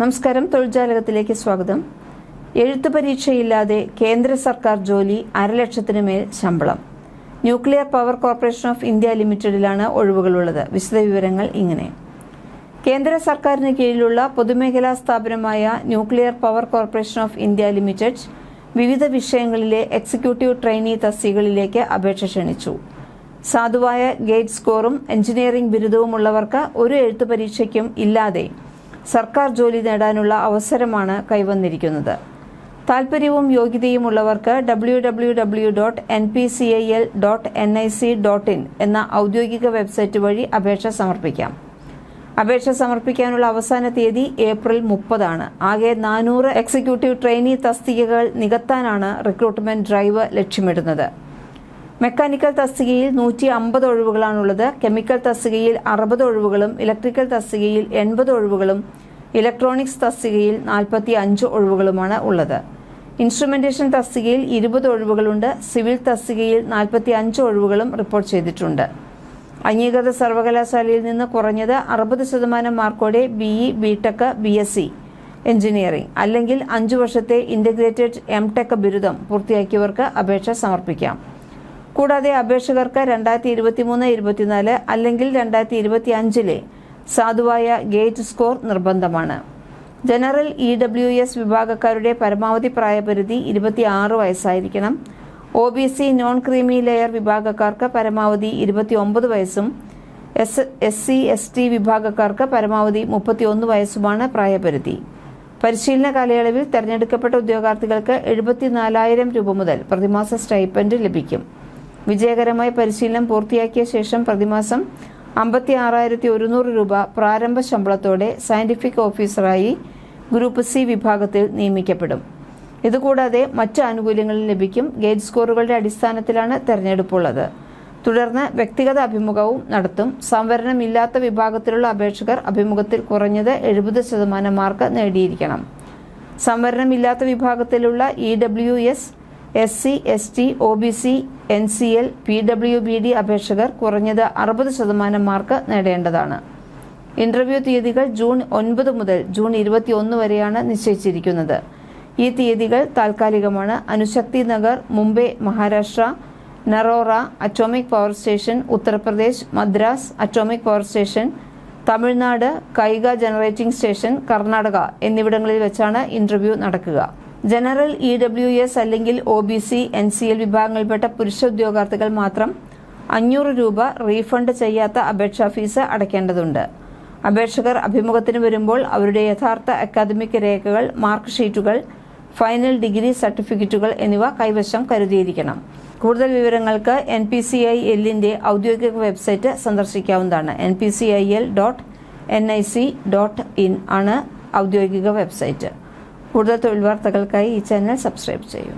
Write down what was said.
നമസ്കാരം. തൊഴിൽജാലകത്തിലേക്ക് സ്വാഗതം. എഴുത്തു പരീക്ഷയില്ലാതെ കേന്ദ്ര സർക്കാർ ജോലി അരലക്ഷത്തിന് മേൽ ശമ്പളം. Nuclear power corporation of India ലിമിറ്റഡിലാണ് ഒഴിവുകളുള്ളത്. വിശദവിവരങ്ങൾ ഇങ്ങനെ. കേന്ദ്ര സർക്കാരിന് കീഴിലുള്ള പൊതുമേഖലാ സ്ഥാപനമായ nuclear power corporation of India limited വിവിധ വിഷയങ്ങളിലെ എക്സിക്യൂട്ടീവ് ട്രെയിനി തസ്തികകളിലേക്ക് അപേക്ഷ ക്ഷണിച്ചു. സാധുവായ ഗേറ്റ് സ്കോറും എഞ്ചിനീയറിംഗ് ബിരുദവുമുള്ളവർക്ക് ഒരു എഴുത്തു പരീക്ഷയ്ക്കും ഇല്ലാതെ സർക്കാർ ജോലി നേടാനുള്ള അവസരമാണ് കൈവന്നിരിക്കുന്നത്. താൽപ്പര്യവും യോഗ്യതയും ഉള്ളവർക്ക് W W W dot N P C I L dot N I C dot in എന്ന ഔദ്യോഗിക വെബ്സൈറ്റ് വഴി അപേക്ഷ സമർപ്പിക്കാം. അപേക്ഷ സമർപ്പിക്കാനുള്ള അവസാന തീയതി ഏപ്രിൽ മുപ്പതാണ്. ആകെ നാനൂറ് എക്സിക്യൂട്ടീവ് ട്രെയിനി തസ്തികകൾ നികത്താനാണ് റിക്രൂട്ട്മെന്റ് ഡ്രൈവ് ലക്ഷ്യമിടുന്നത്. മെക്കാനിക്കൽ തസ്തികയിൽ നൂറ്റി അമ്പത് ഒഴിവുകളാണുള്ളത്. കെമിക്കൽ തസ്തികയിൽ അറുപത് ഒഴിവുകളും ഇലക്ട്രിക്കൽ തസ്തികയിൽ എൺപത് ഒഴിവുകളും ഇലക്ട്രോണിക്സ് തസ്തികയിൽ നാൽപ്പത്തി അഞ്ച് ഒഴിവുകളുമാണ് ഉള്ളത്. ഇൻസ്ട്രുമെന്റേഷൻ തസ്തികയിൽ ഇരുപത് ഒഴിവുകളുണ്ട്. സിവിൽ തസ്തികയിൽ നാൽപ്പത്തി അഞ്ച് ഒഴിവുകളും റിപ്പോർട്ട് ചെയ്തിട്ടുണ്ട്. അംഗീകൃത സർവകലാശാലയിൽ നിന്ന് കുറഞ്ഞത് അറുപത് ശതമാനം മാർക്കോടെ B E B Tech B S C engineering. അല്ലെങ്കിൽ അഞ്ചു വർഷത്തെ ഇന്റഗ്രേറ്റഡ് എം ടെക് ബിരുദം പൂർത്തിയാക്കിയവർക്ക് അപേക്ഷ സമർപ്പിക്കാം. കൂടാതെ അപേക്ഷകർക്ക് രണ്ടായിരത്തി ഇരുപത്തിമൂന്ന് ഇരുപത്തിനാല് അല്ലെങ്കിൽ രണ്ടായിരത്തി ഇരുപത്തി അഞ്ചിലെ സാധുവായ ഗേറ്റ് സ്കോർ നിർബന്ധമാണ്. ജനറൽ ഇ ഡബ്ല്യു എസ് വിഭാഗക്കാരുടെ പരമാവധി പ്രായപരിധി ഇരുപത്തി ആറ് വയസ്സായിരിക്കണം. O B C non creamy layer വിഭാഗക്കാർക്ക് പരമാവധി ഇരുപത്തി ഒമ്പത് വയസ്സും S S C S T വിഭാഗക്കാർക്ക് പരമാവധി മുപ്പത്തിയൊന്ന് വയസ്സുമാണ് പ്രായപരിധി. പരിശീലന കാലയളവിൽ തെരഞ്ഞെടുക്കപ്പെട്ട ഉദ്യോഗാർത്ഥികൾക്ക് എഴുപത്തിനാലായിരം രൂപ മുതൽ പ്രതിമാസ സ്റ്റൈപ്പൻഡ് ലഭിക്കും. വിജയകരമായി പരിശീലനം പൂർത്തിയാക്കിയ ശേഷം പ്രതിമാസം അമ്പത്തി ആറായിരത്തി ഒരുന്നൂറ് രൂപ പ്രാരംഭ ശമ്പളത്തോടെ സയന്റിഫിക് ഓഫീസറായി ഗ്രൂപ്പ് സി വിഭാഗത്തിൽ നിയമിക്കപ്പെടും. ഇതുകൂടാതെ മറ്റ് ആനുകൂല്യങ്ങളും ലഭിക്കും. ഗേജ് സ്കോറുകളുടെ അടിസ്ഥാനത്തിലാണ് തെരഞ്ഞെടുപ്പുള്ളത്. തുടർന്ന് വ്യക്തിഗത അഭിമുഖവും നടത്തും. സംവരണമില്ലാത്ത വിഭാഗത്തിലുള്ള അപേക്ഷകർ അഭിമുഖത്തിൽ കുറഞ്ഞത് എഴുപത് ശതമാനം മാർക്ക് നേടിയിരിക്കണം. സംവരണമില്ലാത്ത വിഭാഗത്തിലുള്ള E W S S C S T O B C N C L P W B D അപേക്ഷകർ കുറഞ്ഞത് അറുപത് ശതമാനം മാർക്ക് നേടേണ്ടതാണ്. ഇന്റർവ്യൂ തീയതികൾ ജൂൺ ഒൻപത് മുതൽ ജൂൺ ഇരുപത്തിയൊന്ന് വരെയാണ് നിശ്ചയിച്ചിരിക്കുന്നത്. ഈ തീയതികൾ താൽക്കാലികമാണ്. Anushakti Nagar Mumbai Maharashtra Narora atomic power station Uttar Pradesh Madras atomic power station Tamil Nadu Kaiga generating station Karnataka എന്നിവിടങ്ങളിൽ വെച്ചാണ് ഇന്റർവ്യൂ നടക്കുക. ജനറൽ ഇ ഡബ്ല്യു എസ് അല്ലെങ്കിൽ O B C N C L വിഭാഗങ്ങളിൽപ്പെട്ട പുരുഷ ഉദ്യോഗാർത്ഥികൾ മാത്രം അഞ്ഞൂറ് രൂപ refund ചെയ്യാത്ത അപേക്ഷാ ഫീസ് അടയ്ക്കേണ്ടതുണ്ട്. അപേക്ഷകർ അഭിമുഖത്തിന് വരുമ്പോൾ അവരുടെ യഥാർത്ഥ അക്കാദമിക് രേഖകൾ മാർക്ക് ഷീറ്റുകൾ ഫൈനൽ ഡിഗ്രി സർട്ടിഫിക്കറ്റുകൾ എന്നിവ കൈവശം കരുതിയിരിക്കണം. കൂടുതൽ വിവരങ്ങൾക്ക് എൻ പി സി ഐ എല്ലിന്റെ ഔദ്യോഗിക website സന്ദർശിക്കാവുന്നതാണ്. N P C I L dot N I C dot in ആണ് ഔദ്യോഗിക വെബ്സൈറ്റ്. കൂടുതൽ തൊഴിൽ വാർത്തകൾക്കായി ഈ ചാനൽ സബ്സ്ക്രൈബ് ചെയ്യൂ.